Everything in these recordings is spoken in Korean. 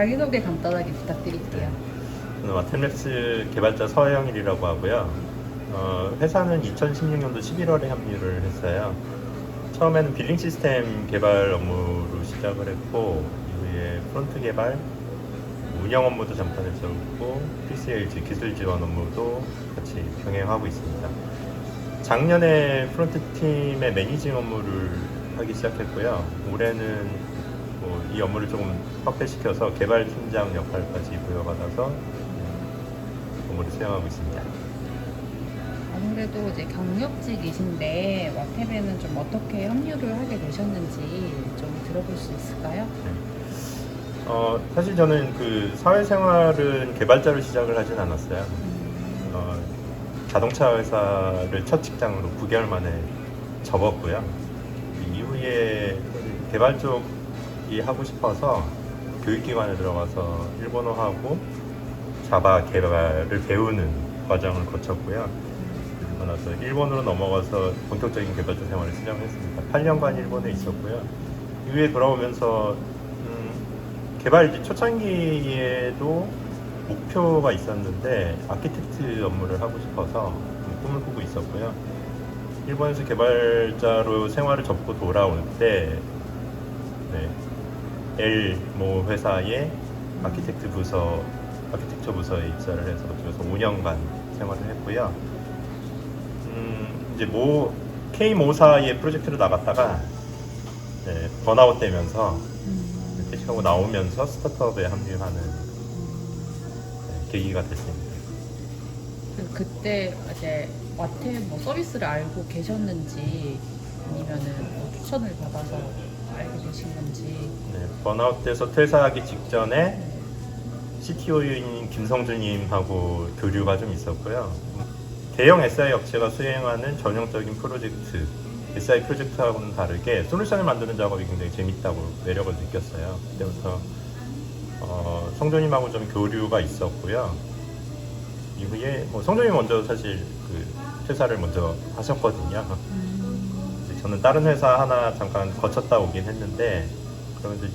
자기소개 간단하게 부탁드릴게요. 저는 와템랩스 개발자 서영일이라고 하고요. 어, 회사는 2016년도 11월에 합류를 했어요. 처음에는 빌링 시스템 개발 업무로 시작을 했고 이후에 프론트 개발, 운영 업무도 잠깐 했었고 PCLG 기술 지원 업무도 같이 병행하고 있습니다. 작년에 프론트 팀의 매니징 업무를 하기 시작했고요. 올해는 뭐 이 업무를 조금 확대시켜서 개발 팀장 역할까지 부여받아서 음, 업무를 수행하고 있습니다. 아무래도 이제 경력직이신데 와탭에는 좀 어떻게 합류를 하게 되셨는지 좀 들어볼 수 있을까요? 어, 사실 저는 그 사회생활은 개발자로 시작을 하진 않았어요. 음, 어, 자동차 회사를 첫 직장으로 9개월 만에 접었고요. 그 이후에 개발 쪽 이 하고 싶어서 교육기관에 들어가서 일본어 하고 자바 개발을 배우는 과정을 거쳤고요. 그리고 나서 일본으로 넘어가서 본격적인 개발자 생활을 시작했습니다. 8년간 일본에 있었고요. 이후에 돌아오면서 음, 개발 초창기에도 목표가 있었는데 아키텍트 업무를 하고 싶어서 좀 꿈을 꾸고 있었고요. 일본에서 개발자로 생활을 접고 돌아올 때 네, L모 회사의 아키텍트 부서, 아키텍처 부서에 입사를 해서 그래서 5년간 생활을 했고요. 음, 이제 모 K 모사의 프로젝트로 나갔다가 네, 번아웃 되면서 음, 퇴직하고 나오면서 스타트업에 합류하는 네, 계기가 됐습니다. 그- 그때 이제 와탭 뭐 서비스를 알고 계셨는지 아니면은 뭐 추천을 받아서 알게 되신 건지 네, 번아웃돼서 퇴사하기 직전에 CTO인 김성주님하고 교류가 좀 있었고요. 대형 SI 업체가 수행하는 전형적인 프로젝트, SI 프로젝트하고는 다르게 솔루션을 만드는 작업이 굉장히 재밌다고 매력을 느꼈어요. 그때부터 어, 성조님하고 좀 교류가 있었고요. 이후에 뭐 성조님 먼저 사실 그 퇴사를 먼저 하셨거든요. 저는 다른 회사 하나 잠깐 거쳤다 오긴 했는데 그러면서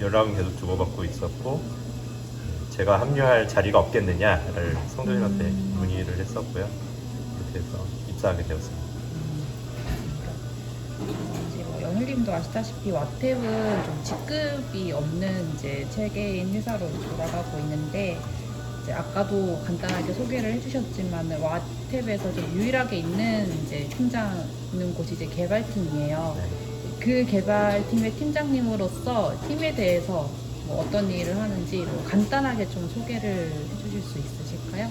연락은 계속 주고받고 있었고 음, 제가 합류할 자리가 없겠느냐를 성도님한테 음. 문의를 했었고요. 그렇게 해서 입사하게 되었습니다. 이제 뭐 영일님도 아시다시피 와탭은 좀 직급이 없는 이제 체계인 회사로 돌아가고 있는데 이제 아까도 간단하게 소개를 해주셨지만 와 탭에서 좀 유일하게 있는 이제 팀장 있는 곳이 이제 개발팀이에요. 네. 그 개발팀의 팀장님으로서 팀에 대해서 뭐 어떤 일을 하는지 뭐 간단하게 좀 소개를 해주실 수 있으실까요?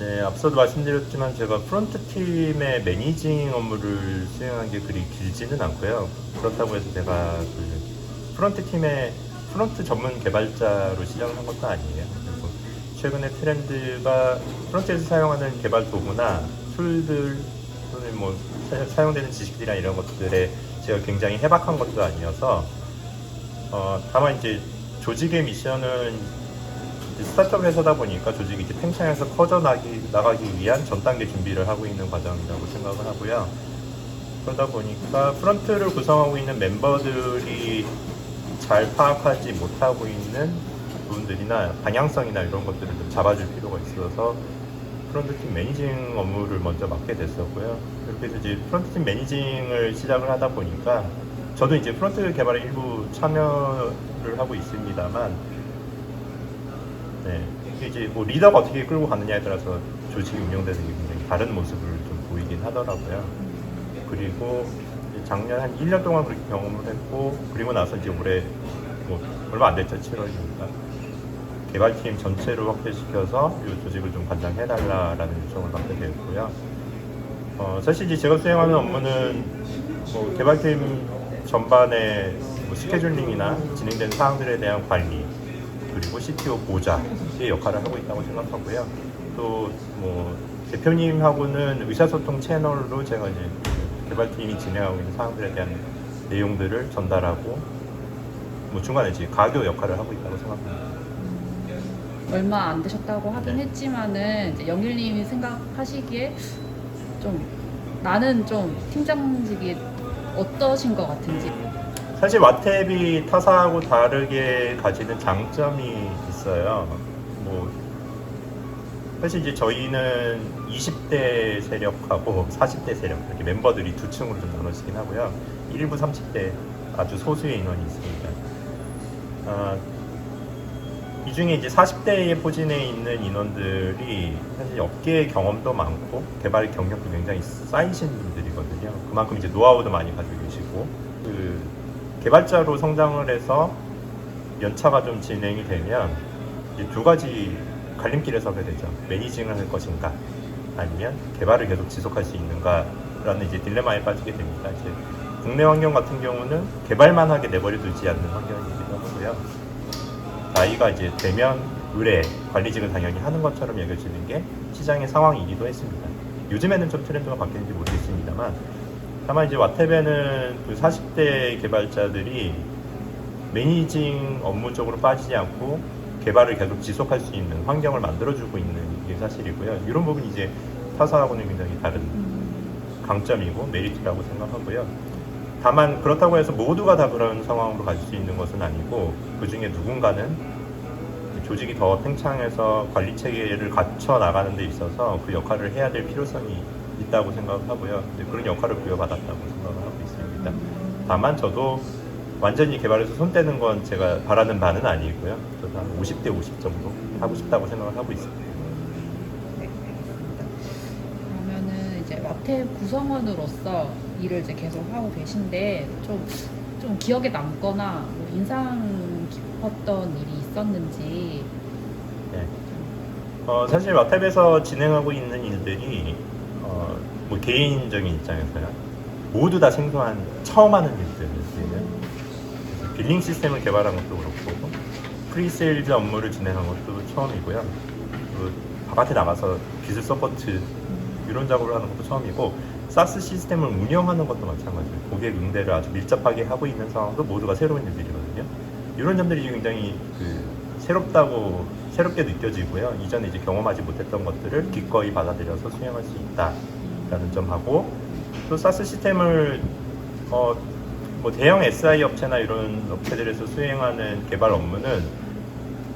네, 앞서도 말씀드렸지만 제가 프론트 팀의 매니징 업무를 수행한 게 그리 길지는 않고요. 그렇다고 해서 제가 그 프론트 팀의 프론트 전문 개발자로 시작을 한 것도 아니에요. 최근에 트렌드가 프론트에서 사용하는 개발 도구나 툴들 또는 뭐 사- 사용되는 지식들이나 이런 것들에 제가 굉장히 해박한 것도 아니어서 어, 다만 이제 조직의 미션은 이제 스타트업 회사다 보니까 조직이 이제 팽창해서 커져 나기, 나가기 위한 전 단계 준비를 하고 있는 과정이라고 생각을 하고요. 그러다 보니까 프런트를 구성하고 있는 멤버들이 잘 파악하지 못하고 있는 부분들이나 방향성이나 이런 것들을 좀 잡아줄 필요가 있어서 프런트팀 매니징 업무를 먼저 맡게 됐었고요. 그렇게 해서 이제 프런트팀 매니징을 시작을 하다 보니까 저도 이제 프런트 개발에 일부 참여를 하고 있습니다만 네, 이제 뭐 리더가 어떻게 끌고 가느냐에 따라서 조직이 운영되는 게 굉장히 다른 모습을 좀 보이긴 하더라고요. 그리고 작년 한 1년 동안 그렇게 경험을 했고 그리고 나서 이제 올해 뭐 얼마 안 됐죠 7월이니까 개발팀 전체를 확대시켜서 이 조직을 좀 관장해달라라는 요청을 받게 되었고요. 어, 사실 이제 제가 수행하는 업무는 뭐 개발팀 전반의 뭐 스케줄링이나 진행된 사항들에 대한 관리 그리고 CTO 보좌의 역할을 하고 있다고 생각하고요. 또 뭐 대표님하고는 의사소통 채널로 제가 이제 개발팀이 진행하고 있는 사항들에 대한 내용들을 전달하고 뭐 중간에 이제 가교 역할을 하고 있다고 생각합니다. 얼마 안 되셨다고 하긴 네. 했지만은 이제 영일님이 생각하시기에 좀 나는 좀 팀장직이 어떠신 것 같은지 사실 와탭이 타사하고 다르게 가지는 장점이 있어요. 뭐 사실 이제 저희는 20대 세력하고 40대 세력 이렇게 멤버들이 두 층으로 좀 나눠지긴 하고요. 1부 30대 아주 소수의 인원이 있습니다. 아, 이 중에 이제 40대에 포진해 있는 인원들이 사실 업계의 경험도 많고 개발 경력도 굉장히 쌓이신 분들이거든요. 그만큼 이제 노하우도 많이 가지고 계시고 그 개발자로 성장을 해서 연차가 좀 진행이 되면 이제 두 가지 갈림길에 서게 되죠. 매니징을 할 것인가 아니면 개발을 계속 지속할 수 있는가라는 이제 딜레마에 빠지게 됩니다. 이제 국내 환경 같은 경우는 개발만 하게 내버려 두지 않는 환경이기도 하고요. 나이가 이제 되면 의뢰 관리직을 당연히 하는 것처럼 여겨지는 게 시장의 상황이기도 했습니다. 요즘에는 좀 트렌드가 바뀌는지 모르겠습니다만 다만 이제 와테베는 그 40대 개발자들이 매니징 업무 쪽으로 빠지지 않고 개발을 계속 지속할 수 있는 환경을 만들어주고 있는 게 사실이고요. 이런 부분이 이제 타사하고는 굉장히 다른 강점이고 메리트라고 생각하고요. 다만 그렇다고 해서 모두가 다 그런 상황으로 갈 수 있는 것은 아니고 그 중에 누군가는 조직이 더 팽창해서 관리 체계를 갖춰 나가는 데 있어서 그 역할을 해야 될 필요성이 있다고 생각하고요. 그런 역할을 부여받았다고 생각을 하고 있습니다. 다만 저도 완전히 개발해서 손 떼는 건 제가 바라는 바는 아니고요. 저도 한 50대 50 정도 하고 싶다고 생각을 하고 있습니다. 네. 그러면은 이제 와탭 구성원으로서 일을 이제 계속 하고 계신데 좀, 좀 기억에 남거나 뭐 인상 깊었던 일이 있었는지 네. 어, 사실 와탭에서 진행하고 있는 일들이 어, 뭐 개인적인 입장에서요. 모두 다 생소한 처음 하는 일들이에요. 빌링 시스템을 개발한 것도 그렇고 프리세일즈 업무를 진행한 것도 처음이고요. 그 바깥에 나가서 기술 서포트 이런 작업을 하는 것도 처음이고 사스 시스템을 운영하는 것도 마찬가지예요. 고객 응대를 아주 밀접하게 하고 있는 상황도 모두가 새로운 일들이거든요. 이런 점들이 굉장히 그 새롭다고 새롭게 느껴지고요. 이전에 이제 경험하지 못했던 것들을 기꺼이 받아들여서 수행할 수 있다라는 점하고 또 사스 시스템을 어, 뭐 대형 SI 업체나 이런 업체들에서 수행하는 개발 업무는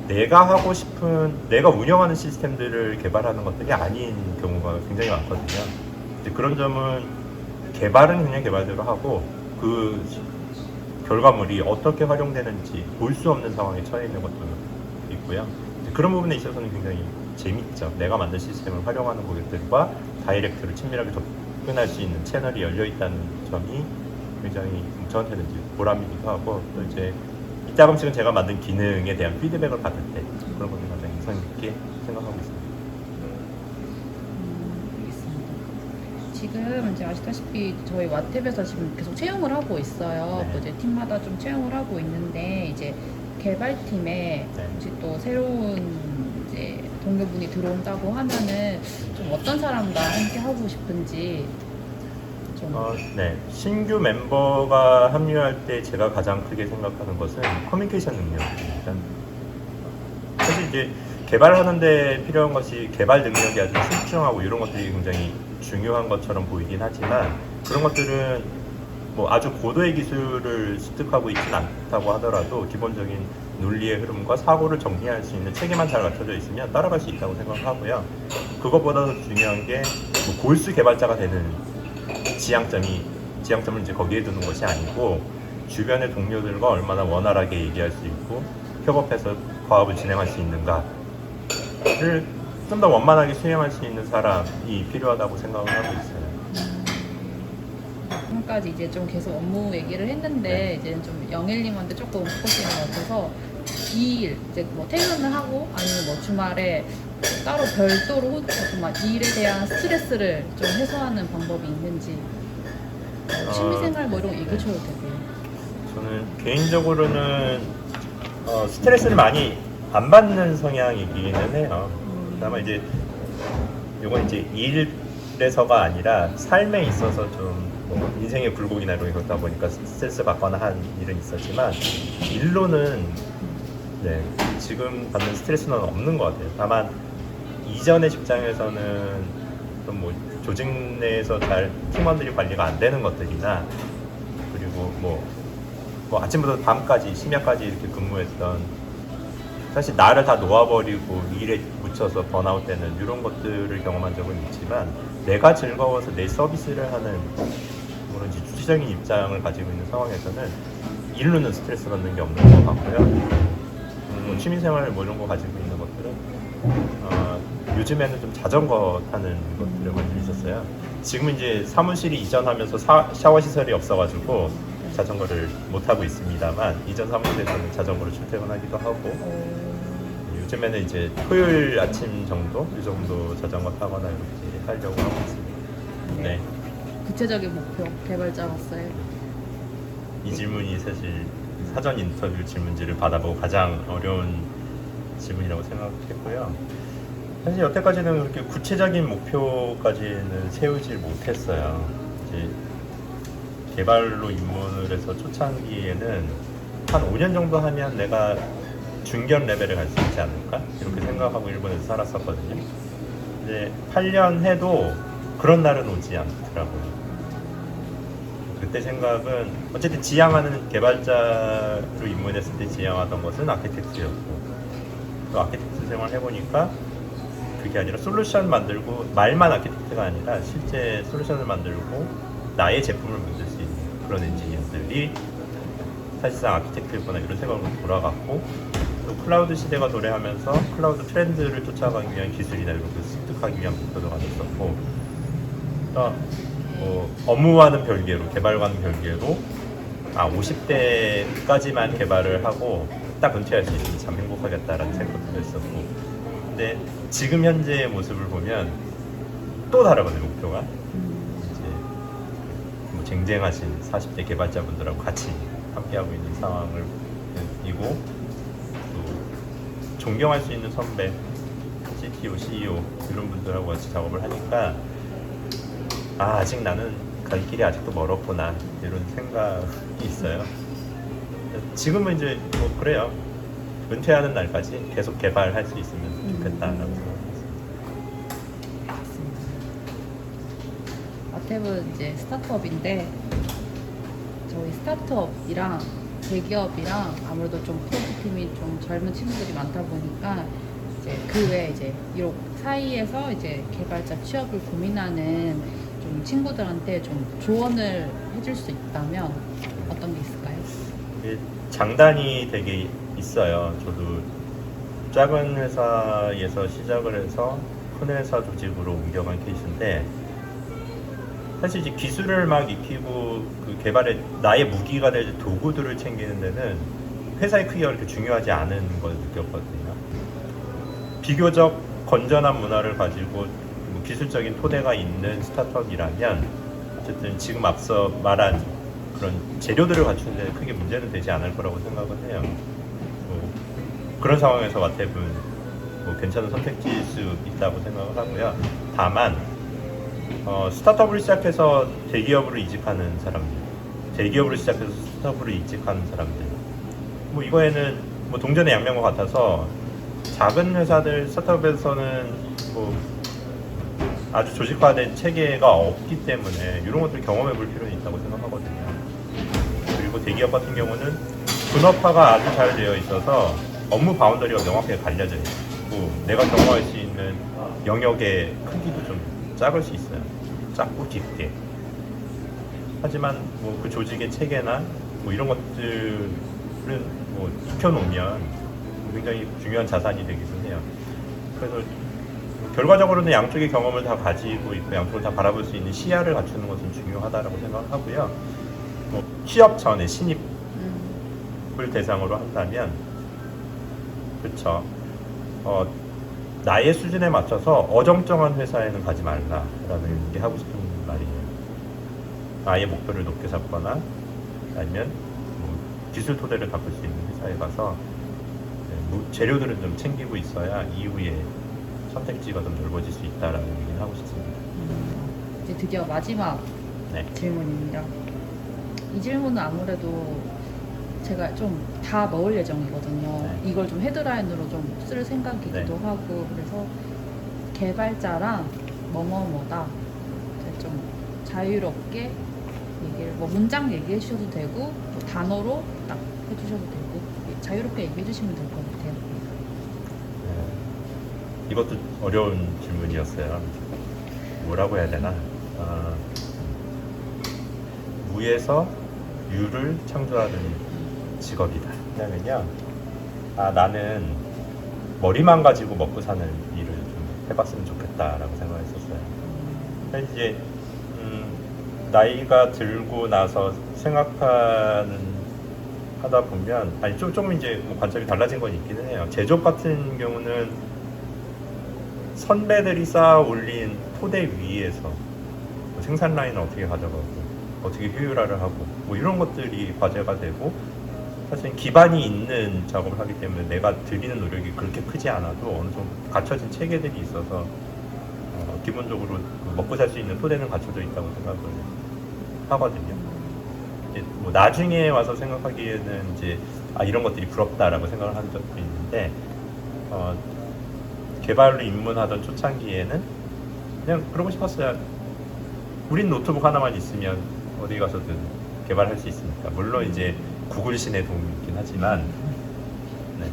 내가 하고 싶은 내가 운영하는 시스템들을 개발하는 것들이 아닌 경우가 굉장히 많거든요. 이제 그런 점은 개발은 그냥 개발대로 하고 그 결과물이 어떻게 활용되는지 볼 수 없는 상황에 처해 있는 것도 있고요. 그런 부분에 있어서는 굉장히 재밌죠. 내가 만든 시스템을 활용하는 고객들과 다이렉트로 친밀하게 접근할 수 있는 채널이 열려 있다는 점이 굉장히 저한테는 보람이기도 하고 또 이제 이따금씩은 제가 만든 기능에 대한 피드백을 받을 때 그런 것들 가장 인상 깊게 생각하고 있습니다. 음, 알겠습니다. 지금 이제 아시다시피 저희 와탭에서 지금 계속 채용을 하고 있어요. 네. 또 이제 팀마다 좀 채용을 하고 있는데 이제 개발팀에 네. 혹시 또 새로운 이제 동료분이 들어온다고 하면은 좀 어떤 사람과 함께 하고 싶은지 좀 어, 네. 신규 멤버가 합류할 때 제가 가장 크게 생각하는 것은 커뮤니케이션 능력입니다. 사실 이제 개발하는 데 필요한 것이 개발 능력이 아주 출중하고 이런 것들이 굉장히 중요한 것처럼 보이긴 하지만 그런 것들은 뭐 아주 고도의 기술을 습득하고 있지는 않다고 하더라도 기본적인 논리의 흐름과 사고를 정리할 수 있는 체계만 잘 갖춰져 있으면 따라갈 수 있다고 생각하고요. 그것보다 더 중요한 게 뭐 골수 개발자가 되는 지향점이 지향점을 이제 거기에 두는 것이 아니고 주변의 동료들과 얼마나 원활하게 얘기할 수 있고 협업해서 과업을 진행할 수 있는가 를 좀 더 원만하게 수행할 수 있는 사람이 필요하다고 생각을 하고 있어요. 지금까지 이제 좀 계속 업무 얘기를 했는데 네. 이제는 좀 영일님한테 조금 포커싱을 맞춰서 이 일, 이제 뭐 퇴근을 하고 아니면 뭐 주말에 따로 별도로 정말 이 일에 대한 스트레스를 좀 해소하는 방법이 있는지 어, 어, 취미생활 뭐 이런 거 네. 얘기해 줘도 되고요. 저는 개인적으로는 어, 스트레스를 많이 안 받는 성향이기는 해요. 음. 다만 이제 이건 이제 일에서가 아니라 삶에 있어서 좀 뭐 인생의 굴곡이나 이런 게 그렇다 보니까 스트레스 받거나 한 일은 있었지만 일로는 네 지금 받는 스트레스는 없는 것 같아요. 다만 이전의 직장에서는 좀 뭐 조직 내에서 잘 팀원들이 관리가 안 되는 것들이나 그리고 뭐 뭐 아침부터 밤까지 심야까지 이렇게 근무했던 사실 나를 다 놓아버리고 일에 묻혀서 번아웃 되는 이런 것들을 경험한 적은 있지만 내가 즐거워서 내 서비스를 하는 이제 주체적인 입장을 가지고 있는 상황에서는 일로는 스트레스 받는 게 없는 것 같고요. 음, 뭐 취미생활 뭐 이런 거 가지고 있는 것들은 어, 요즘에는 좀 자전거 타는 것들에 관심이 있었어요. 지금 이제 사무실이 이전하면서 사- 샤워 시설이 없어가지고 자전거를 못 타고 있습니다만 이전 사무실에서는 자전거로 출퇴근하기도 하고 어, 요즘에는 이제 토요일 아침 정도 이 정도 자전거 타거나 이렇게 하려고 하고 있습니다. 네, 구체적인 목표 개발자로서의 이 질문이 사실 사전 인터뷰 질문지를 받아보고 가장 어려운 질문이라고 생각했고요. 사실 여태까지는 그렇게 구체적인 목표까지는 세우질 못했어요. 이제 개발로 입문을 해서 초창기에는 한 5년 정도 하면 내가 중견 레벨에 갈 수 있지 않을까? 이렇게 생각하고 일본에서 살았었거든요. 이제 8년 해도 그런 날은 오지 않더라고요. 그때 생각은 어쨌든 지향하는 개발자로 입문했을 때 지향하던 것은 아키텍트였고 또 아키텍트 생활 해보니까 그게 아니라 솔루션 만들고 말만 아키텍트가 아니라 실제 솔루션을 만들고 나의 제품을 만들 수 그런 엔지니어들이 사실상 아키텍트였구나 이런 생각으로 돌아갔고 또 클라우드 시대가 도래하면서 클라우드 트렌드를 쫓아가기 위한 기술이나 이런 것을 습득하기 위한 목표도 가졌었고 또뭐 업무와는 별개로 개발과는 별개로 아 50대까지만 개발을 하고 딱 은퇴할 수 있으면 참 행복하겠다라는 생각도 했었고 근데 지금 현재의 모습을 보면 또 다르거든요 목표가 쟁쟁하신 40대 개발자분들하고 같이 함께하고 있는 상황을 이고 또 존경할 수 있는 선배 CTO, CEO 이런 분들하고 같이 작업을 하니까 아 아직 나는 갈 길이 아직도 멀었구나 이런 생각이 있어요. 지금은 이제 뭐 그래요. 은퇴하는 날까지 계속 개발할 수 있으면 좋겠다라고 생각합니다. 아텝은 이제 스타트업인데 저희 스타트업이랑 대기업이랑 아무래도 좀 프로젝트 팀이 좀 젊은 친구들이 많다 보니까 이제 그 외에 이제 이런 사이에서 이제 개발자 취업을 고민하는 좀 친구들한테 좀 조언을 해줄 수 있다면 어떤 게 있을까요? 이게 장단이 되게 있어요. 저도 작은 회사에서 시작을 해서 큰 회사 조직으로 옮겨간 케이스인데 사실 이제 기술을 막 익히고 그 개발에 나의 무기가 될 도구들을 챙기는 데는 회사의 크기가 그렇게 중요하지 않은 걸 느꼈거든요. 비교적 건전한 문화를 가지고 뭐 기술적인 토대가 있는 스타트업이라면 어쨌든 지금 앞서 말한 그런 재료들을 갖추는 데 크게 문제는 되지 않을 거라고 생각은 해요. 뭐 그런 상황에서 와탭은 뭐 괜찮은 선택지일 수 있다고 생각을 하고요. 다만 어, 스타트업을 시작해서 대기업으로 이직하는 사람들, 대기업으로 시작해서 스타트업으로 이직하는 사람들, 뭐 이거에는 뭐 동전의 양면과 같아서 작은 회사들 스타트업에서는 뭐 아주 조직화된 체계가 없기 때문에 이런 것들 경험해 볼 필요는 있다고 생각하거든요. 그리고 대기업 같은 경우는 분업화가 아주 잘 되어 있어서 업무 바운더리가 명확하게 갈려져 있고 내가 경험할 수 있는 영역의 크기도 좀 작을 수 있어요. 작고 깊게. 하지만 뭐 그 조직의 체계나 뭐 이런 것들은 뭐 익혀놓으면 굉장히 중요한 자산이 되기도 해요. 그래서 결과적으로는 양쪽의 경험을 다 가지고 있고 양쪽을 다 바라볼 수 있는 시야를 갖추는 것은 중요하다라고 생각하고요. 뭐 취업 전에 신입을 음, 대상으로 한다면 그렇죠. 어, 나의 수준에 맞춰서 어정쩡한 회사에는 가지 말라라는 게 하고 싶은 말이에요. 나의 목표를 높게 잡거나 아니면 뭐 기술 토대를 바꿀 수 있는 회사에 가서 네, 무- 재료들은 좀 챙기고 있어야 이후에 선택지가 좀 넓어질 수 있다라는 얘기를 하고 싶습니다. 음, 이제 드디어 마지막 네. 질문입니다. 이 질문은 아무래도 제가 좀 다 넣을 예정이거든요. 네. 이걸 좀 헤드라인으로 좀 쓸 생각이기도 네. 하고 그래서 개발자랑 뭐뭐뭐다 좀 자유롭게 얘기를 뭐 문장 얘기해 주셔도 되고 뭐 단어로 딱 해주셔도 되고 자유롭게 얘기해 주시면 될 것 같아요. 네. 이것도 어려운 질문이었어요. 뭐라고 해야 되나? 아, 무에서 유를 창조하는 직업이다. 왜냐면요, 아 나는 머리만 가지고 먹고 사는 일을 좀 해봤으면 좋겠다라고 생각했었어요. 근데 이제 음, 나이가 들고 나서 생각하는 하다 보면 아니 좀 조금 이제 뭐 관점이 달라진 건 있기는 해요. 제조업 같은 경우는 선배들이 쌓아 올린 토대 위에서 뭐 생산 라인을 어떻게 가져가고 어떻게 효율화를 하고 뭐 이런 것들이 과제가 되고 사실 기반이 있는 작업을 하기 때문에 내가 들이는 노력이 그렇게 크지 않아도 어느 정도 갖춰진 체계들이 있어서 어, 기본적으로 그 먹고 살 수 있는 토대는 갖춰져 있다고 생각을 하거든요. 이제 뭐 나중에 와서 생각하기에는 이제 아 이런 것들이 부럽다라고 생각을 한 적도 있는데 어, 개발로 입문하던 초창기에는 그냥 그러고 싶었어요. 우린 노트북 하나만 있으면 어디 가서든 개발할 수 있으니까 물론 이제 구글 신의 도움이 있긴 하지만 네.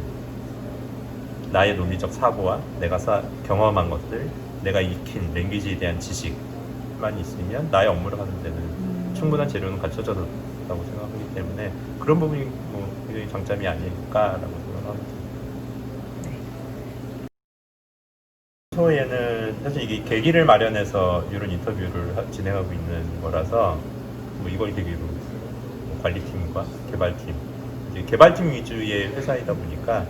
나의 논리적 사고와 내가 사, 경험한 것들 내가 익힌 랭귀지에 대한 지식만 있으면 나의 업무를 하는 데는 음. 충분한 재료는 갖춰졌다고 생각하기 때문에 그런 부분이 뭐 굉장히 장점이 아닐까라고 생각합니다. 평소에는 사실 이게 계기를 마련해서 이런 인터뷰를 하- 진행하고 있는 거라서 뭐 이걸 계기로 뭐 관리팀과 개발팀 개발팀 위주의 회사이다 보니까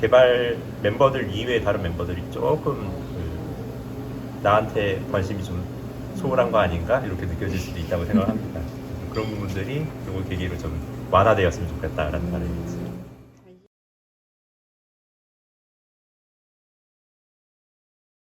개발 멤버들 이외의 다른 멤버들이 조금 그 나한테 관심이 좀 소홀한 거 아닌가 이렇게 느껴질 수도 있다고 생각합니다. 그런 부분들이 이걸 계기로 좀 완화되었으면 좋겠다라는 바람이 있습니다.